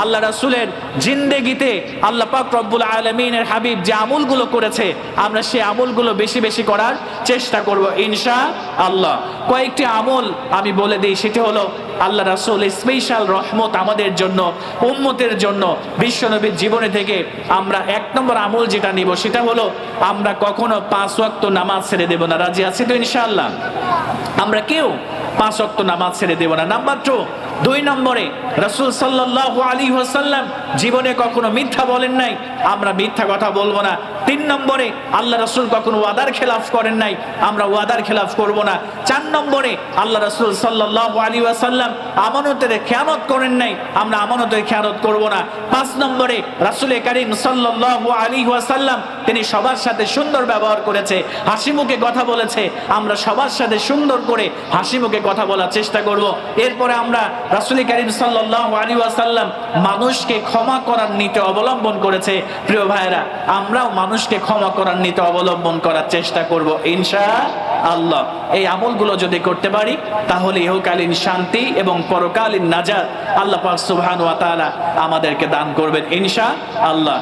আল্লাহ রাসুলের জিন্দেগিতে আল্লাহ পাক রব্বুল আলমিনের হাবিব যে আমলগুলো করেছে, আমরা সেই আমলগুলো বেশি বেশি করার চেষ্টা করব ইনশা আল্লাহ কয়েকটি আমল আমি বলে দিই, সেটি হলো আল্লাহ রাসুল স্পেশাল রহমত আমাদের জন্য, উম্মতের জন্য, বিশ্বনবীর জীবনে থেকে আমরা এক নম্বর আমল যেটা নিব, সেটা হলো আমরা কখনো পাঁচ ওয়াক্ত নামাজ ছেড়ে দেব না। রাজি আছি তো ইনশাআল্লাহ? আমরা কেউ পাঁচ ওয়াক্ত নামাজ ছেড়ে দেব না। নাম্বার টু দুই নম্বরে, রসুল সাল্লাহ আলী ওয়াসাল্লাম জীবনে কখনো মিথ্যা বলেন নাই, আমরা মিথ্যা কথা বলব না। তিন নম্বরে, আল্লাহ রসুল কখনো ওয়াদার খেলাফ করেন নাই, আমরা ওয়াদার খেলাফ করব না। চার নম্বরে, আল্লাহ রসুল সাল্লাহ আলী ওয়াসাল্লাম আমানতের খেয়ানত করেন নাই, আমরা আমানতের খেয়ানত করব না। পাঁচ নম্বরে, রাসুল করিম সাল্লাহ আলী ওয়াসাল্লাম তিনি সবার সাথে সুন্দর ব্যবহার করেছে, হাসি মুখে কথা বলেছে, আমরা সবার সাথে সুন্দর করে হাসি মুখে কথা বলার চেষ্টা করব। এরপরে আমরা রাসুল করিম সাল্লাহ আলী ওয়াসাল্লাম মানুষকে ক্ষমা করার নীতি অবলম্বন করেছে। প্রিয় ভাইরা আমরাও মানুষকে ক্ষমা করার নীতি অবলম্বন করার চেষ্টা করব ইনশা আল্লাহ এই আমলগুলো যদি করতে পারি, তাহলে ইহকালীন শান্তি এবং পরকালীন নাজাত আল্লাহ পাক সুবহান ওয়া আমাদেরকে দান করবেন ইনশা আল্লাহ